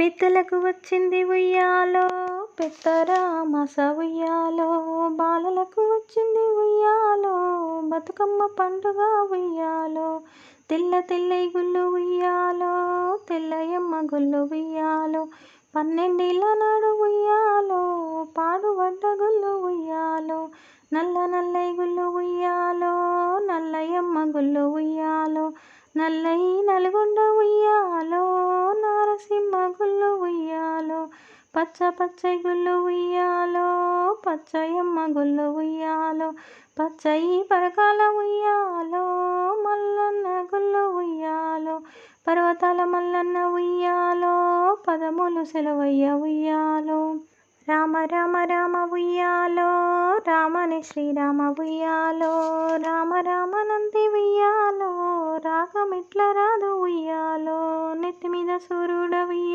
పెద్దలకు వచ్చింది ఉయ్యాలో పెద్దరామస ఉయ్యాలో బాలలకు వచ్చింది ఉయ్యాలో బతుకమ్మ పండుగ ఉయ్యాలో తెల్ల తెల్లై గుళ్ళు ఉయ్యాలో తెల్లయమ్మ గుళ్ళు ఉయ్యాలో పన్నెండేళ్ళ నాడు ఉయ్యాలో పాడుబడ్డ గుళ్ళు ఉయ్యాలో నల్ల నల్లై గుళ్ళు ఉయ్యాలో నల్లయమ్మ గుళ్ళు ఉయ్యాలో నల్లై నల్గొండ ఉయ్యాలో పచ్చ పచ్చై గుళ్ళు ఉయ్యాలో పచ్చయమ్మ గుళ్ళు ఉయ్యాలో పచ్చయి పరకాల ఉయ్యాలో మల్లన్న గుళ్ళు ఉయ్యాలో పర్వతాల మల్లన్న ఉయ్యాలో పదములు సెలవయ్య ఉయ్యాలో. రామ రామ రామ ఉయ్యాలో రామని శ్రీరామ ఉయ్యాలో రామ రామ నంది ఉయ్యాలో రాగమిట్ల రాదు ఉయ్యాలో నెత్తి మీద సూర్యుడ ఉయ్యాలో